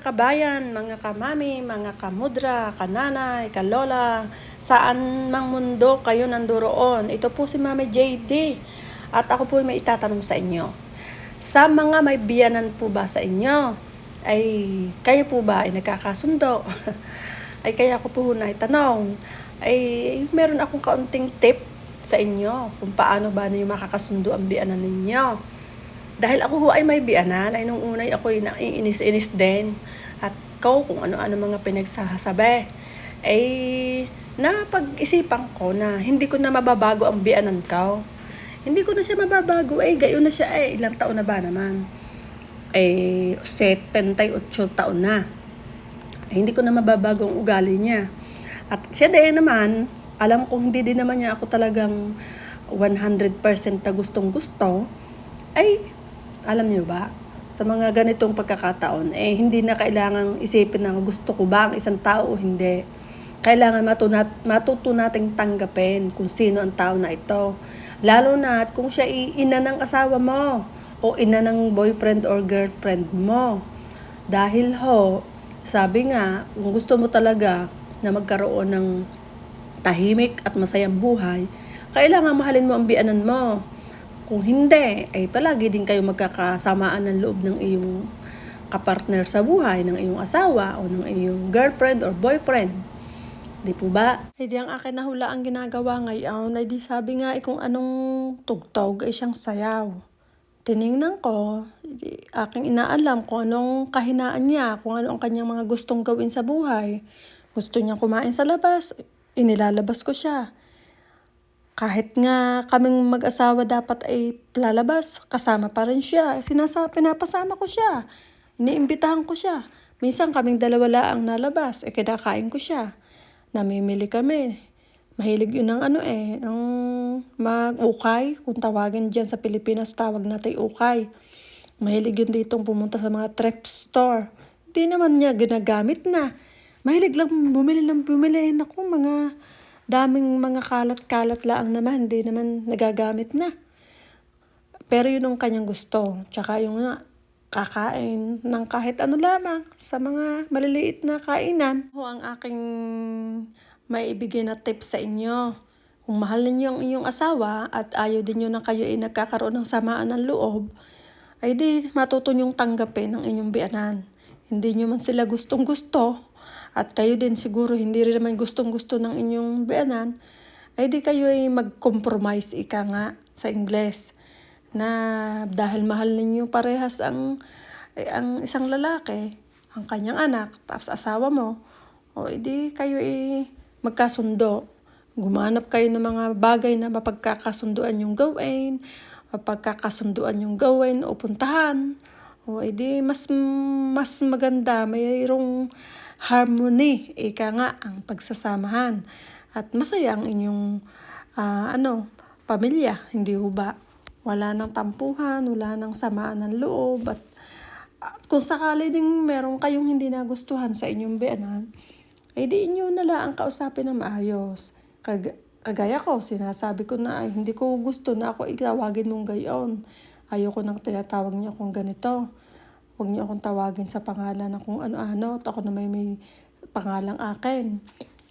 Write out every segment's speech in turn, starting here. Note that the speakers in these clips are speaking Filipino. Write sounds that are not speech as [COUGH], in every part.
kabayan, mga kamami, mga kamudra, kananay, kalola, saan mang mundo kayo nanduroon. Ito po si Mami JD at ako po may itatanong sa inyo. Sa mga may biyanan po ba sa inyo, ay kayo po ba ay nagkakasundo? [LAUGHS] ay kaya ko po na itanong, ay meron akong kaunting tip sa inyo kung paano ba niyo makakasundo ang biyanan ninyo. Dahil ako ho ay may biyanan, ay nung unay ako ay naiinis-inis din. At ko kung ano-ano mga pinagsasabi. Ay napag-isipan ko na hindi ko na mababago ang biyanan ko. Hindi ko na siya mababago. Eh, gayon na siya. Eh, ilang taon na ba naman? Eh, 78 taon na. Eh, hindi ko na mababago ang ugali niya. At siya din naman, alam ko hindi din naman niya ako talagang 100% na gustong gusto, ay alam niyo ba, sa mga ganitong pagkakataon, eh hindi na kailangang isipin na gusto ko ba ang isang tao o hindi. Kailangan matunat, matuto nating tanggapin kung sino ang tao na ito. Lalo na at kung siya ina ng asawa mo o ina ng boyfriend or girlfriend mo. Dahil ho, sabi nga, kung gusto mo talaga na magkaroon ng tahimik at masayang buhay, kailangan mahalin mo ang bianan mo. Kung hindi, ay palagi din kayo magkakasamaan ng loob ng iyong kapartner sa buhay, ng iyong asawa o ng iyong girlfriend or boyfriend. Di po ba? Ay di ang akin na hula ang ginagawa ngayon, ay di sabi nga eh, kung anong tugtog ay siyang sayaw. Tiningnan ko, di, aking inaalam kung anong kahinaan niya, kung ano ang kanyang mga gustong gawin sa buhay. Gusto niya kumain sa labas, inilalabas ko siya kahit nga kaming mag-asawa dapat ay lalabas, kasama pa rin siya. Sinasa, pinapasama ko siya. Iniimbitahan ko siya. Minsan kaming dalawa laang nalabas, eh kinakain ko siya. Namimili kami. Mahilig yun ng ano eh, ng mag-ukay. Kung tawagin dyan sa Pilipinas, tawag natin ukay. Mahilig yun ditong pumunta sa mga thrift store. Hindi naman niya ginagamit na. Mahilig lang bumili lang bumili. Naku, mga daming mga kalat-kalat lang naman, hindi naman nagagamit na. Pero yun ang kanyang gusto. Tsaka yung nga, kakain ng kahit ano lamang sa mga maliliit na kainan. Ho ang aking may ibigay na tip sa inyo. Kung mahal ninyo ang inyong asawa at ayaw din nyo na kayo ay nagkakaroon ng samaan ng loob, ay di matuto nyong tanggapin ang inyong biyanan. Hindi nyo man sila gustong gusto, at kayo din siguro hindi rin naman gustong gusto ng inyong biyanan, ay di kayo ay mag-compromise ika nga sa Ingles na dahil mahal ninyo parehas ang ang isang lalaki, ang kanyang anak, tapos asawa mo, o edi kayo ay magkasundo. Gumanap kayo ng mga bagay na mapagkakasunduan yung gawin, mapagkakasunduan yung gawin o puntahan. O edi mas mas maganda, mayroong harmony, ika nga ang pagsasamahan. At masaya ang inyong uh, ano, pamilya, hindi ho ba? Wala nang tampuhan, wala nang samaan ng loob at at kung sakali ding meron kayong hindi nagustuhan sa inyong biyanan, ay di inyo na lang ang kausapin ng maayos. Kag kagaya ko, sinasabi ko na ay hindi ko gusto na ako itawagin nung gayon. Ayoko nang tinatawag niya kung ganito. Huwag niyo akong tawagin sa pangalan na kung ano-ano at ako na may, may pangalang akin.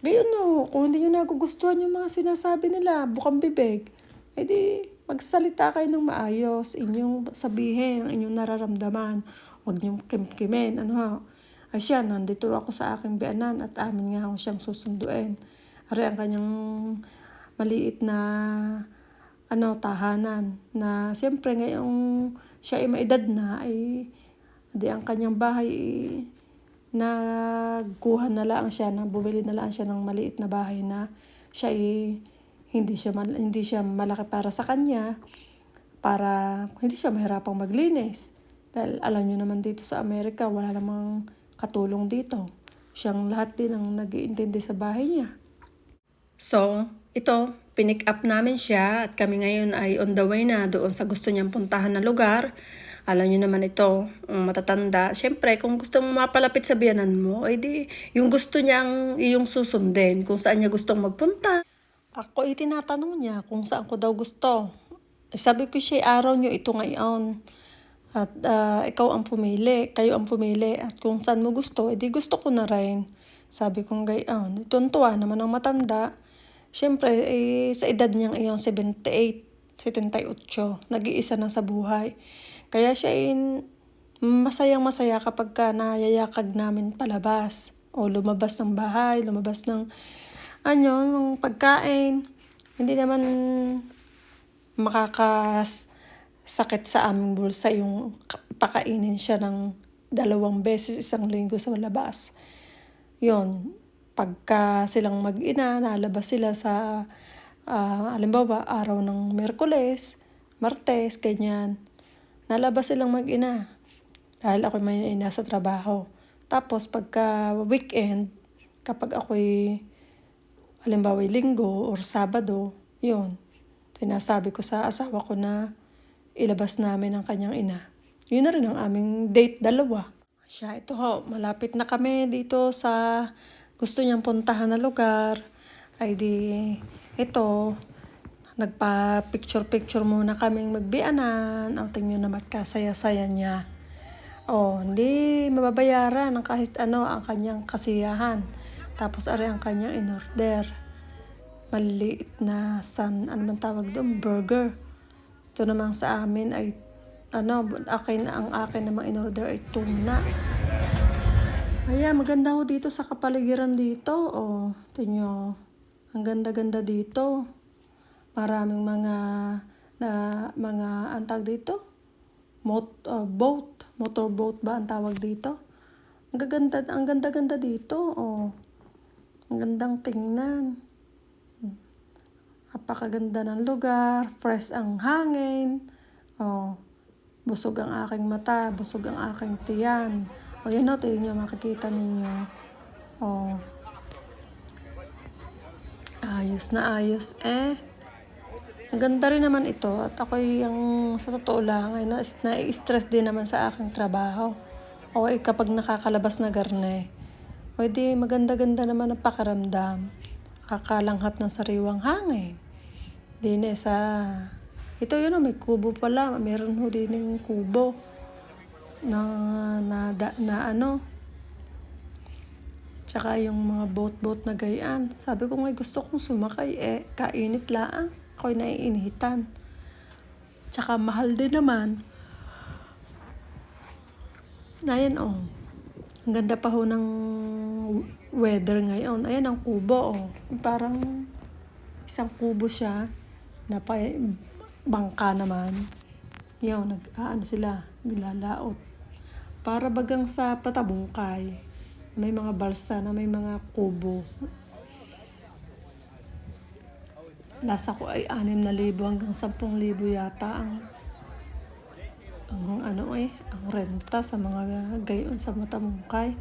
Gayon no, kung hindi niyo nagugustuhan yung mga sinasabi nila, bukang bibig, edi magsalita kayo ng maayos, inyong sabihin ang inyong nararamdaman. Huwag niyong kimkimin, ano ha. Ay siya, nandito ako sa aking bianan at amin nga ako siyang susunduin. Ari ang kanyang maliit na ano, tahanan na siyempre ngayong siya ay maedad na ay Di ang kanyang bahay, nagkuha na lang siya, na bumili na lang siya ng maliit na bahay na siya ay hindi siya, mal, hindi siya malaki para sa kanya, para hindi siya mahirapang maglinis. Dahil alam nyo naman dito sa Amerika, wala namang katulong dito. Siyang lahat din ang nag-iintindi sa bahay niya. So, ito, pinick up namin siya at kami ngayon ay on the way na doon sa gusto niyang puntahan na lugar. Alam niyo naman ito, matatanda. Siyempre, kung gusto mo mapalapit sa biyanan mo, ay di, yung gusto niya ang iyong susundin, kung saan niya gustong magpunta. Ako ay tinatanong niya kung saan ko daw gusto. Eh, sabi ko siya, araw niyo ito ngayon. At ah, ikaw ang pumili, kayo ang pumili. At kung saan mo gusto, edi gusto ko na rin. Sabi kong gayon. Tuntua naman ang matanda. Siyempre, eh, sa edad niyang iyong 78, 78, nag-iisa na sa buhay. Kaya siya ay masayang masaya kapag ka nayayakag namin palabas. O lumabas ng bahay, lumabas ng ano, ng pagkain. Hindi naman makakas sakit sa aming bulsa yung ka- pakainin siya ng dalawang beses isang linggo sa labas. Yon, pagka silang mag-ina, nalabas sila sa, ah, halimbawa, araw ng Merkules, Martes, ganyan. Nalabas silang mag-ina. Dahil ako may nasa trabaho. Tapos pagka weekend, kapag ako'y halimbawa linggo or Sabado, yun, sinasabi ko sa asawa ko na ilabas namin ang kanyang ina. Yun na rin ang aming date dalawa. Siya, ito ho, malapit na kami dito sa gusto niyang puntahan na lugar. Ay di, ito, nagpa-picture-picture muna kaming magbianan. O, tingnan naman kasaya-saya niya. O, hindi mababayaran ng kahit ano ang kanyang kasiyahan. Tapos ari ang kanyang in-order. Maliliit na san, ano man tawag doon, burger. Ito naman sa amin ay, ano, akin, ang akin namang in-order ay tuna. Ayan, maganda ho dito sa kapaligiran dito. O, tinyo, ang ganda-ganda dito. Maraming mga, na, mga, ang tawag dito? Mot, uh, boat, motorboat ba ang tawag dito? Ang gaganda, ang ganda-ganda dito. O, ang gandang tingnan. Napakaganda ng lugar, fresh ang hangin. Oh, busog ang aking mata, busog ang aking tiyan. O yan o, ito yun yung makikita ninyo. Oh. Ayos na ayos eh. Ang ganda rin naman ito at ako yung sa totoo lang ay na- na-stress din naman sa aking trabaho. O eh, kapag nakakalabas na garne. O maganda-ganda naman ang pakaramdam. Kakalanghat ng sariwang hangin. Di na sa... Ito yun o, may kubo pala. Meron ho din yung kubo. Na, na, na, na ano. Tsaka yung mga boat-boat na gayaan. Sabi ko nga gusto kong sumakay eh. Kainit laang. Ako'y naiinitan. Tsaka mahal din naman. Ayan oh. Ang ganda pa ho ng weather ngayon. Ayan ang kubo oh. Parang isang kubo siya na pa bangka naman. Yan, nag ano sila, nilalaot. Para bagang sa patabungkay. May mga balsa na may mga kubo. Nasa ko ay 6,000 hanggang 10,000 yata ang ang ano eh, ang renta sa mga gayon sa Matamungkay.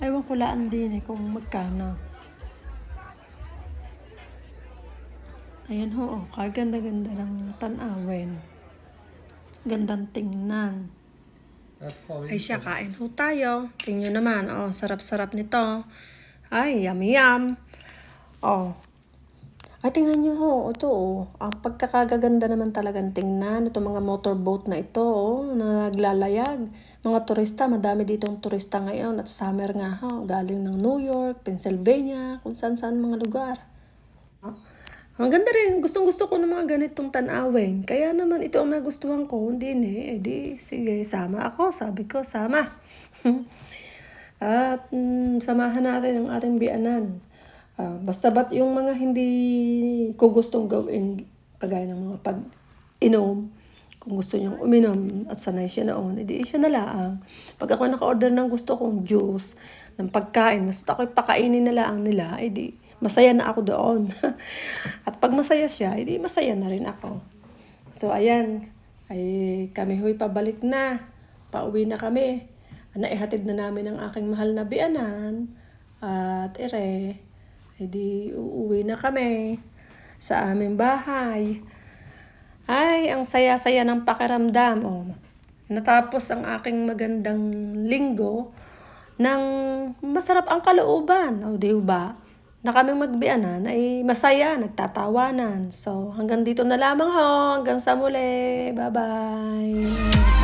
Ewan ko laan din eh kung magkano. Ayan ho, oh, kaganda-ganda ng tanawin. Gandang tingnan. Ay siya, kain ho tayo. Tingnan naman, oh, sarap-sarap nito. Ay, yummy yum. Oh, ay, tingnan nyo ho, ito oh. Ang pagkakagaganda naman talagang tingnan. Ito mga motorboat na ito oh, na naglalayag. Mga turista, madami ditong turista ngayon. At summer nga ho, galing ng New York, Pennsylvania, kung saan-saan mga lugar. Oh. Ang ganda rin, gustong gusto ko ng mga ganitong tanawin. Kaya naman ito ang nagustuhan ko, hindi eh. Eh di, sige, sama ako. Sabi ko, sama. [LAUGHS] At mm, samahan natin ang ating bianan. Ah, basta ba't yung mga hindi ko gustong gawin, kagaya ng mga pag-inom, kung gusto niyang uminom at sanay siya noon, edi siya na laang. Pag ako naka-order ng gusto kong juice, ng pagkain, basta ako'y pakainin na laang nila, edi masaya na ako doon. [LAUGHS] at pag masaya siya, edi masaya na rin ako. So ayan, ay kami huy pabalik na. Pauwi na kami. Naihatid na namin ang aking mahal na bianan. At ere, Edi uuwi na kami sa aming bahay. Ay, ang saya-saya ng pakiramdam. Oh, natapos ang aking magandang linggo ng masarap ang kalooban. O, di ba? Na kami magbianan ay masaya, nagtatawanan. So, hanggang dito na lamang ho. Hanggang sa muli. Bye-bye.